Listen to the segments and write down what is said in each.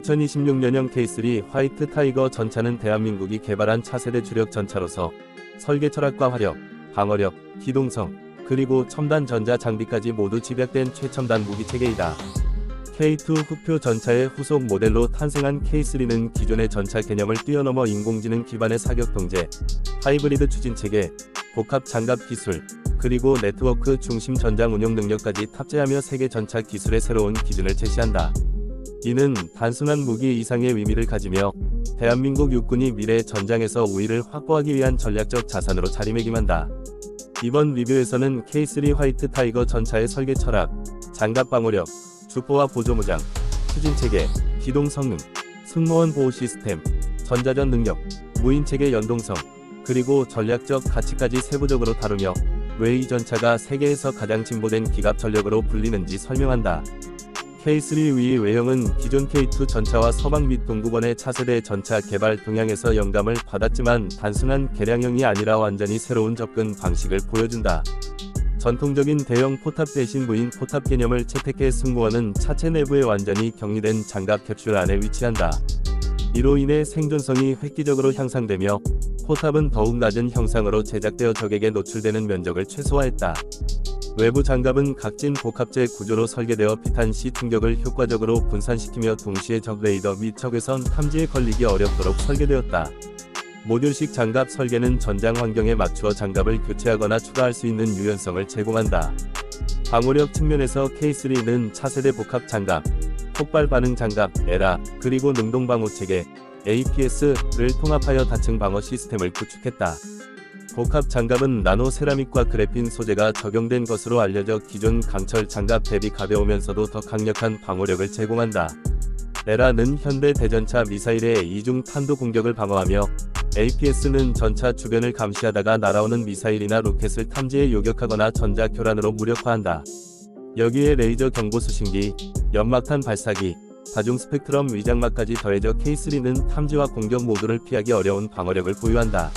2026년형 K3 화이트 타이거 전차는 대한민국이 개발한 차세대 주력 전차로서 설계 철학과 화력, 방어력, 기동성, 그리고 첨단 전자 장비까지 모두 집약된 최첨단 무기 체계이다. K2 흑표 전차의 후속 모델로 탄생한 K3는 기존의 전차 개념을 뛰어넘어 인공지능 기반의 사격 통제, 하이브리드 추진 체계, 복합 장갑 기술, 그리고 네트워크 중심 전장 운용 능력까지 탑재하며 세계 전차 기술의 새로운 기준을 제시한다. 이는 단순한 무기 이상의 의미를 가지며 대한민국 육군이 미래 전장에서 우위를 확보하기 위한 전략적 자산으로 자리매김한다. 이번 리뷰에서는 K3 화이트 타이거 전차의 설계 철학, 장갑 방어력, 주포와 보조 무장, 추진 체계, 기동 성능, 승무원 보호 시스템, 전자전 능력, 무인 체계 연동성, 그리고 전략적 가치까지 세부적으로 다루며 왜 이 전차가 세계에서 가장 진보된 기갑 전력으로 불리는지 설명한다. K3 위 외형은 기존 K2 전차와 서방 및 동구번의 차세대 전차 개발 동향에서 영감을 받았지만 단순한 개량형이 아니라 완전히 새로운 접근 방식을 보여준다. 전통적인 대형 포탑 대신 무인 포탑 개념을 채택해 승무원은 차체 내부에 완전히 격리된 장갑 캡슐 안에 위치한다. 이로 인해 생존성이 획기적으로 향상되며 포탑은 더욱 낮은 형상으로 제작되어 적에게 노출되는 면적을 최소화했다. 외부 장갑은 각진 복합재 구조로 설계되어 피탄시 충격을 효과적으로 분산시키며 동시에 적 레이더 및 적외선 탐지에 걸리기 어렵도록 설계되었다. 모듈식 장갑 설계는 전장 환경에 맞추어 장갑을 교체하거나 추가할 수 있는 유연성을 제공한다. 방호력 측면에서 K3는 차세대 복합 장갑, 폭발 반응 장갑, 에라, 그리고 능동 방호 체계, APS를 통합하여 다층 방어 시스템을 구축했다. 복합 장갑은 나노 세라믹과 그래핀 소재가 적용된 것으로 알려져 기존 강철 장갑 대비 가벼우면서도 더 강력한 방호력을 제공한다. 에라는 현대 대전차 미사일의 이중 탄도 공격을 방어하며 APS는 전차 주변을 감시하다가 날아오는 미사일이나 로켓을 탐지해 요격하거나 전자 교란으로 무력화한다. 여기에 레이저 경보 수신기, 연막탄 발사기, 다중 스펙트럼 위장막까지 더해져 K3는 탐지와 공격 모두를 피하기 어려운 방어력을 보유한다.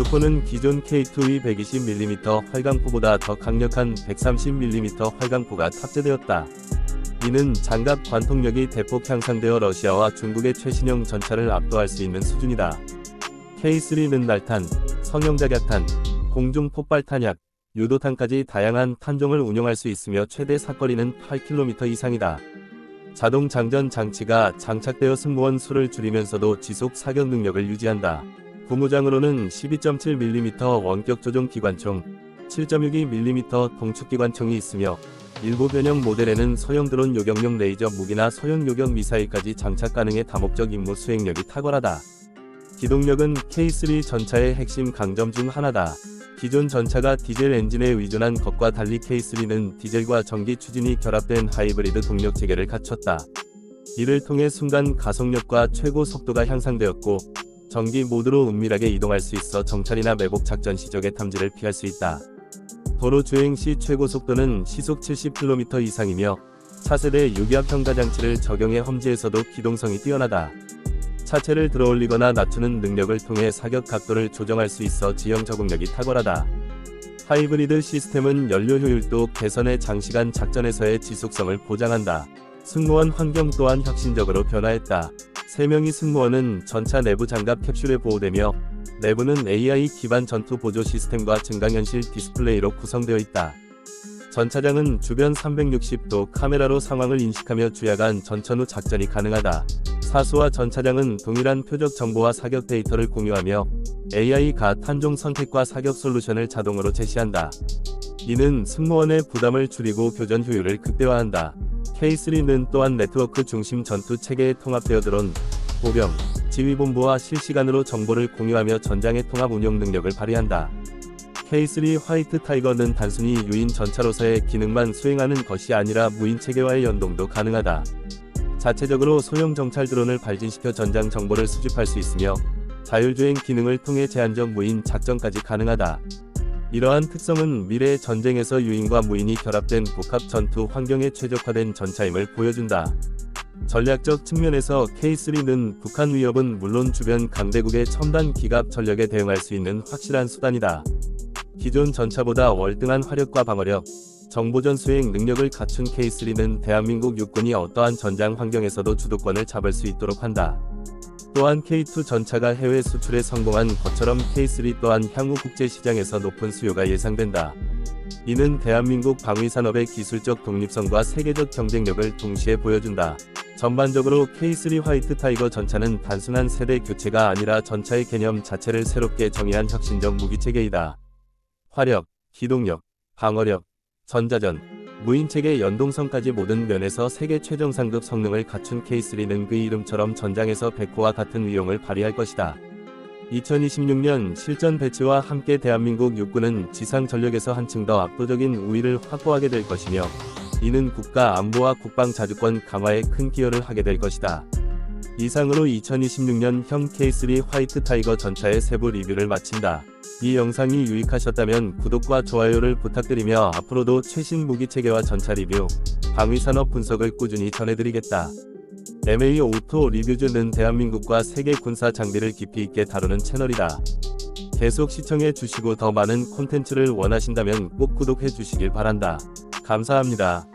주포는 기존 K2의 120mm 활강포보다 더 강력한 130mm 활강포가 탑재되었다. 이는 장갑 관통력이 대폭 향상되어 러시아와 중국의 최신형 전차를 압도할 수 있는 수준이다. K3는 날탄, 성형작약탄, 공중 폭발 탄약, 유도탄까지 다양한 탄종을 운용할 수 있으며 최대 사거리는 8km 이상이다. 자동 장전 장치가 장착되어 승무원 수를 줄이면서도 지속 사격 능력을 유지한다. 부무장으로는 12.7mm 원격 조종 기관총, 7.62mm 동축 기관총이 있으며 일부 변형 모델에는 소형 드론 요격용 레이저 무기나 소형 요격 미사일까지 장착 가능해 다목적 임무 수행력이 탁월하다. 기동력은 K3 전차의 핵심 강점 중 하나다. 기존 전차가 디젤 엔진에 의존한 것과 달리 K3는 디젤과 전기 추진이 결합된 하이브리드 동력 체계를 갖췄다. 이를 통해 순간 가속력과 최고 속도가 향상되었고 전기 모드로 은밀하게 이동할 수 있어 정찰이나 매복 작전 시 적의 탐지를 피할 수 있다. 도로 주행 시 최고 속도는 시속 70km 이상이며 차세대 유기압 평가 장치를 적용해 험지에서도 기동성이 뛰어나다. 차체를 들어올리거나 낮추는 능력을 통해 사격 각도를 조정할 수 있어 지형 적응력이 탁월하다. 하이브리드 시스템은 연료 효율도 개선해 장시간 작전에서의 지속성을 보장한다. 승무원 환경 또한 혁신적으로 변화했다. 3명의 승무원은 전차 내부 장갑 캡슐에 보호되며 내부는 AI 기반 전투 보조 시스템과 증강현실 디스플레이로 구성되어 있다. 전차장은 주변 360도 카메라로 상황을 인식하며 주야간 전천 후 작전이 가능하다. 사수와 전차장은 동일한 표적 정보와 사격 데이터를 공유하며 AI가 탄종 선택과 사격 솔루션을 자동으로 제시한다. 이는 승무원의 부담을 줄이고 교전 효율을 극대화한다. K3는 또한 네트워크 중심 전투 체계에 통합되어 드론, 보병, 지휘본부와 실시간으로 정보를 공유하며 전장의 통합 운용 능력을 발휘한다. K3 화이트 타이거는 단순히 유인 전차로서의 기능만 수행하는 것이 아니라 무인 체계와의 연동도 가능하다. 자체적으로 소형 정찰 드론을 발진시켜 전장 정보를 수집할 수 있으며 자율주행 기능을 통해 제한적 무인 작전까지 가능하다. 이러한 특성은 미래 전쟁에서 유인과 무인이 결합된 복합 전투 환경에 최적화된 전차임을 보여준다. 전략적 측면에서 K3는 북한 위협은 물론 주변 강대국의 첨단 기갑 전력에 대응할 수 있는 확실한 수단이다. 기존 전차보다 월등한 화력과 방어력, 정보전 수행 능력을 갖춘 K3는 대한민국 육군이 어떠한 전장 환경에서도 주도권을 잡을 수 있도록 한다. 또한 K2 전차가 해외 수출에 성공한 것처럼 K3 또한 향후 국제 시장에서 높은 수요가 예상된다. 이는 대한민국 방위산업의 기술적 독립성과 세계적 경쟁력을 동시에 보여준다. 전반적으로 K3 화이트 타이거 전차는 단순한 세대 교체가 아니라 전차의 개념 자체를 새롭게 정의한 혁신적 무기체계이다. 화력, 기동력, 방어력, 전자전, 무인체계 연동성까지 모든 면에서 세계 최정 상급 성능을 갖춘 K3는 그 이름처럼 전장에서 백호와 같은 위용을 발휘할 것이다. 2026년 실전 배치와 함께 대한민국 육군은 지상 전력에서 한층 더 압도적인 우위를 확보하게 될 것이며 이는 국가 안보와 국방 자주권 강화에 큰 기여를 하게 될 것이다. 이상으로 2026년 형 K3 화이트 타이거 전차의 세부 리뷰를 마친다. 이 영상이 유익하셨다면 구독과 좋아요를 부탁드리며 앞으로도 최신 무기 체계와 전차 리뷰, 방위산업 분석을 꾸준히 전해드리겠다. MA 오토 리뷰즈는 대한민국과 세계 군사 장비를 깊이 있게 다루는 채널이다. 계속 시청해 주시고 더 많은 콘텐츠를 원하신다면 꼭 구독해 주시길 바란다. 감사합니다.